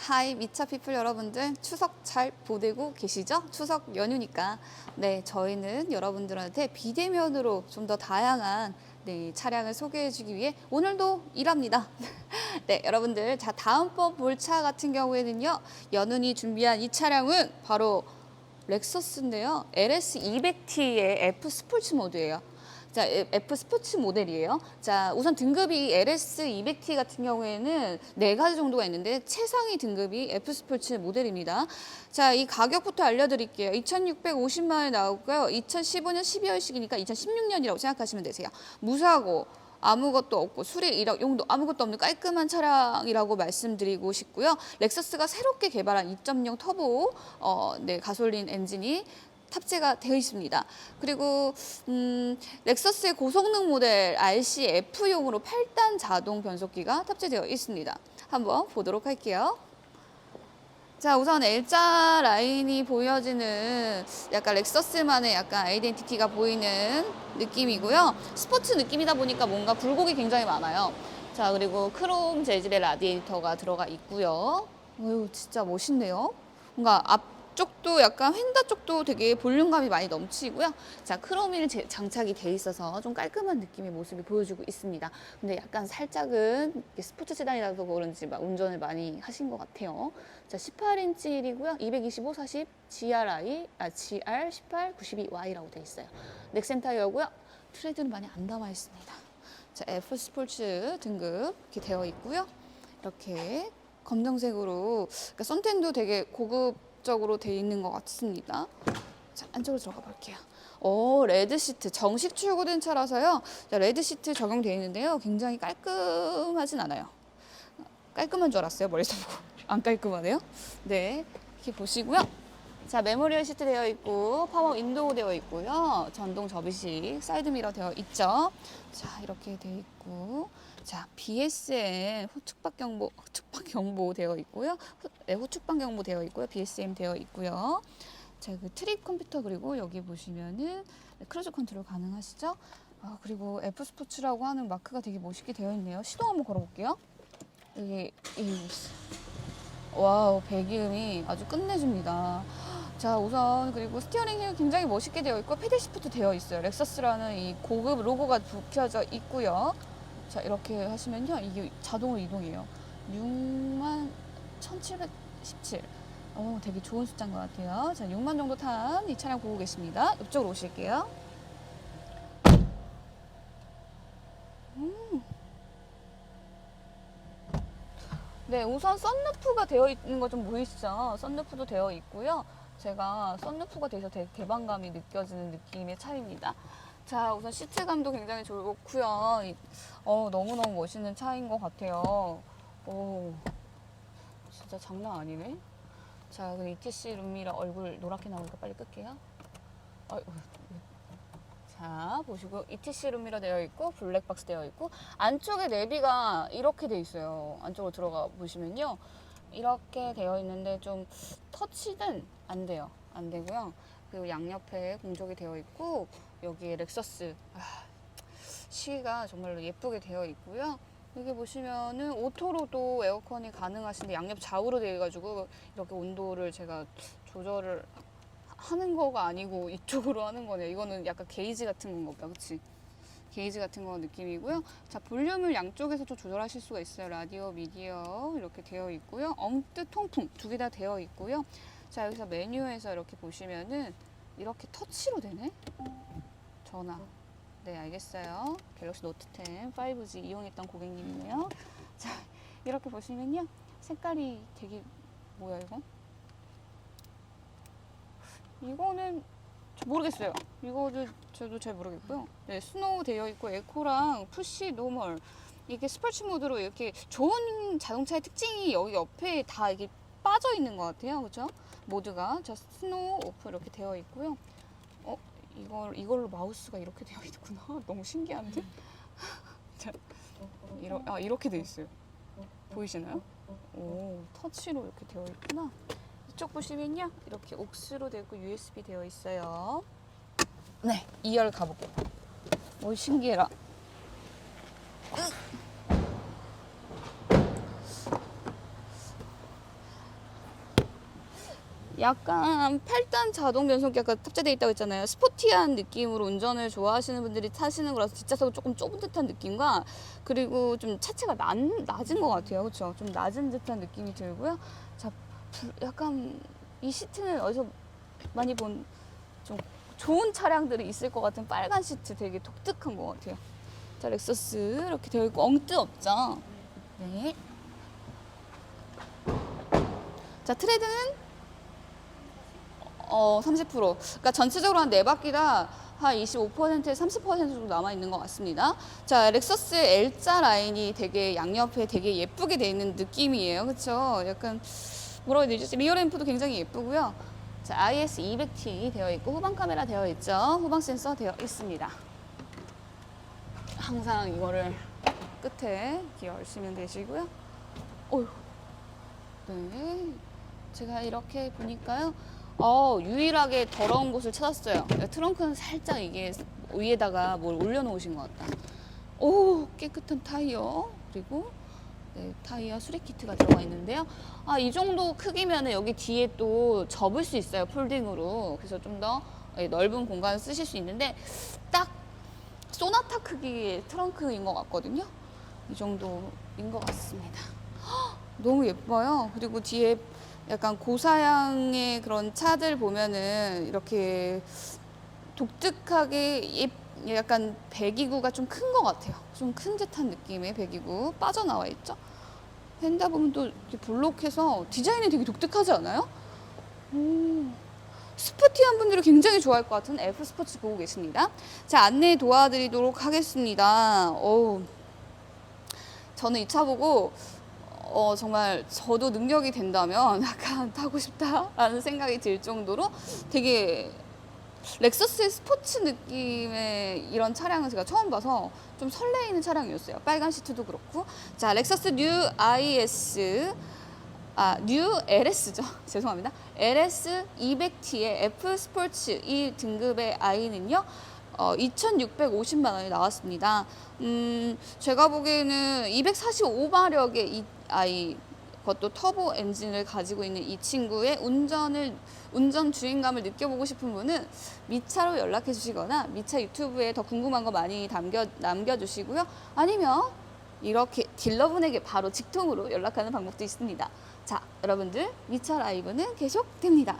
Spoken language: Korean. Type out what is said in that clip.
하이 미차 피플 여러분들 추석 잘 보내고 계시죠? 추석 연휴니까 네 저희는 여러분들한테 비대면으로 좀 더 다양한 네, 차량을 소개해주기 위해 오늘도 일합니다. 네 여러분들 자 다음번 볼 차 같은 경우에는요 연훈이 준비한 이 차량은 바로 렉서스인데요 LS 200T의 F 스포츠 모드예요. 자, F 스포츠 모델이에요. 자, 우선 등급이 LS 200T 같은 경우에는 네 가지 정도가 있는데 최상위 등급이 F 스포츠 모델입니다. 자, 이 가격부터 알려드릴게요. 2,650만 원에 나오고요. 2015년 12월식이니까 2016년이라고 생각하시면 되세요. 무사고 아무것도 없고 수리 이력 용도 아무것도 없는 깔끔한 차량이라고 말씀드리고 싶고요. 렉서스가 새롭게 개발한 2.0 터보 어, 네, 가솔린 엔진이 탑재가 되어 있습니다. 그리고 음, 렉서스의 고성능 모델 RCF용으로 8단 자동 변속기가 탑재되어 있습니다. 한번 보도록 할게요. 자, 우선 L자 라인이 보여지는 약간 렉서스만의 약간 아이덴티티가 보이는 느낌이고요. 스포츠 느낌이다 보니까 뭔가 굴곡이 굉장히 많아요. 자, 그리고 크롬 재질의 라디에이터가 들어가 있고요. 어유 진짜 멋있네요. 뭔가 앞 쪽도 약간 휀다 쪽도 되게 볼륨감이 많이 넘치고요. 자, 크롬이 제- 장착이 돼 있어서 좀 깔끔한 느낌의 모습이 보여주고 있습니다. 근데 약간 살짝은 스포츠 세단이라서 그런지 막 운전을 많이 하신 것 같아요. 자, 18인치 휠이고요. 225, 40, GRI, 아, GR 18, 92Y라고 돼 있어요. 넥센 타이어고요. 트레드는 많이 안 담아 있습니다. 자, F 스포츠 등급 이렇게 되어 있고요. 이렇게 검정색으로 그러니까 선텐도 되게 고급 적으로 되어 있는 것 같습니다. 자, 안쪽으로 들어가 볼게요. 오, 레드 시트 정식 출고된 차라서요. 자, 레드 시트 적용되어 있는데요. 굉장히 깔끔하진 않아요. 깔끔한 줄 알았어요. 머리서 보고 안 깔끔하네요. 네, 이렇게 보시고요. 자, 메모리얼 시트 되어 있고 파워 윈도우 되어 있고요. 전동 접이식 사이드 미러 되어 있죠. 자, 이렇게 되어 있고 자, BSM 후측방 경보 후측방 경보 되어 있고요. 후, 네, 후측방 경보 되어 있고요. BSM 되어 있고요. 자, 그 트립 컴퓨터 그리고 여기 보시면은 크루즈 컨트롤 가능하시죠? 아, 그리고 F 스포츠라고 하는 마크가 되게 멋있게 되어 있네요. 시동 한번 걸어 볼게요. 여기 이 와우 배기음이 아주 끝내줍니다. 자 우선 그리고 스티어링 휠 굉장히 멋있게 되어 있고 패들 시프트 되어 있어요. 렉서스라는 이 고급 로고가 붙여져 있고요. 자 이렇게 하시면요 이게 자동으로 이동해요. 6만 1717. 어 되게 좋은 숫자인 것 같아요. 자 6만 정도 탄 이 차량 보고 계십니다. 이쪽으로 오실게요. 네, 우선 썬루프가 되어 있는 거 좀 보이시죠? 썬루프도 되어 있고요. 제가 썬루프가 돼서 되게 개방감이 느껴지는 느낌의 차입니다. 자, 우선 시트감도 굉장히 좋고요. 이- 어, 너무너무 멋있는 차인 것 같아요. 오, 진짜 장난 아니네. 자, 그 ETC 룸미러 얼굴 노랗게 나오니까 빨리 끌게요. 아이고, 자, 보시고 ETC 룸미러 되어 있고 블랙박스 되어 있고 안쪽에 내비가 이렇게 돼 있어요. 안쪽으로 들어가 보시면요. 이렇게 되어 있는데 좀 터치는 안 돼요. 안 되고요. 그리고 양옆에 공조기 되어 있고 여기에 렉서스 아, 시가 정말로 예쁘게 되어 있고요. 여기 보시면은 오토로도 에어컨이 가능하신데 양옆 좌우로 되어 가지고 이렇게 온도를 제가 조절을 하는 거가 아니고 이쪽으로 하는 거네요. 이거는 약간 게이지 같은 건가 보다. 그치? 게이지 같은 거 느낌이고요. 자, 볼륨을 양쪽에서 또 조절하실 수가 있어요. 라디오, 미디어 이렇게 되어 있고요. 엉뜨, 통풍 두 개 다 되어 있고요. 자, 여기서 메뉴에서 이렇게 보시면은 이렇게 터치로 되네? 전화. 네, 알겠어요. 갤럭시 노트 10 5G 이용했던 고객님이네요. 자, 이렇게 보시면요. 색깔이 되게 뭐야 이거? 이거는 저 모르겠어요. 이거는 저도 잘 모르겠고요. 네, 스노우 되어 있고 에코랑 푸시 노멀 이게 스포츠 모드로 이렇게 좋은 자동차의 특징이 여기 옆에 다 이게 빠져 있는 것 같아요. 그렇죠? 모드가 저 스노우 오프 이렇게 되어 있고요. 어, 이걸 이걸로 마우스가 이렇게 되어 있구나. 너무 신기한데? 자, 이러, 아 이렇게 되어 있어요. 보이시나요? 오, 터치로 이렇게 되어 있구나. 이쪽 보시면요. 이렇게 옥스로 되고 USB 되어 있어요. 네, 2열 가볼게요. 오, 신기해라. 약간 8단 자동 변속기가 탑재되어 있다고 했잖아요. 스포티한 느낌으로 운전을 좋아하시는 분들이 타시는 거라서 뒷좌석은 조금 좁은 듯한 느낌과 그리고 좀 차체가 낮, 낮은 것 같아요. 그렇죠? 좀 낮은 듯한 느낌이 들고요. 자, 불- 약간 이 시트는 어디서 많이 본 좀 좋은 차량들이 있을 것 같은 빨간 시트 되게 독특한 것 같아요. 자, 렉서스 이렇게 되어 있고 엉뜨 없죠? 네. 자, 트레드는 어, 30%. 그러니까 전체적으로 한 네 바퀴다 한 25%에 30% 정도 남아 있는 것 같습니다. 자, 렉서스 L자 라인이 되게 양옆에 되게 예쁘게 돼 있는 느낌이에요. 그렇죠? 약간 뭐라고 해야 되지? 리어 램프도 굉장히 예쁘고요. 자, IS 200T 되어 있고 후방 카메라 되어 있죠. 후방 센서 되어 있습니다. 항상 이거를 끝에 이렇게 열시면 되시고요. 어휴. 네. 제가 이렇게 보니까요. 어, 유일하게 더러운 곳을 찾았어요. 트렁크는 살짝 이게 위에다가 뭘 올려놓으신 것 같다. 오, 깨끗한 타이어. 그리고 네, 타이어 수리 키트가 들어가 있는데요. 아, 이 정도 크기면 여기 뒤에 또 접을 수 있어요. 폴딩으로. 그래서 좀 더 넓은 공간을 쓰실 수 있는데 딱 소나타 크기의 트렁크인 것 같거든요. 이 정도인 것 같습니다. 헉, 너무 예뻐요. 그리고 뒤에 약간 고사양의 그런 차들 보면은 이렇게 독특하게 예, 약간 배기구가 좀 큰 것 같아요. 좀 큰 듯한 느낌의 배기구 빠져나와 있죠. 펜다 보면 또 이렇게 볼록해서 디자인이 되게 독특하지 않아요? 오. 스포티한 분들이 굉장히 좋아할 것 같은 F 스포츠 보고 계십니다. 자, 안내 도와드리도록 하겠습니다. 어우, 저는 이 차 보고 어, 정말 저도 능력이 된다면 약간 타고 싶다라는 생각이 들 정도로 되게 렉서스의 스포츠 느낌의 이런 차량을 제가 처음 봐서 좀 설레이는 차량이었어요. 빨간 시트도 그렇고. 자, 렉서스 뉴 IS 아, 뉴 LS죠. 죄송합니다. LS 200T의 F 스포츠 이 등급의 i는요. 어, 2,650만 원이 나왔습니다. 음, 제가 보기에는 245마력의 이 i 그것도 터보 엔진을 가지고 있는 이 친구의 운전을 운전 주행감을 느껴보고 싶은 분은 미차로 연락해 주시거나 미차 유튜브에 더 궁금한 거 많이 남겨 남겨 주시고요. 아니면 이렇게 딜러분에게 바로 직통으로 연락하는 방법도 있습니다. 자, 여러분들 미차 라이브는 계속됩니다.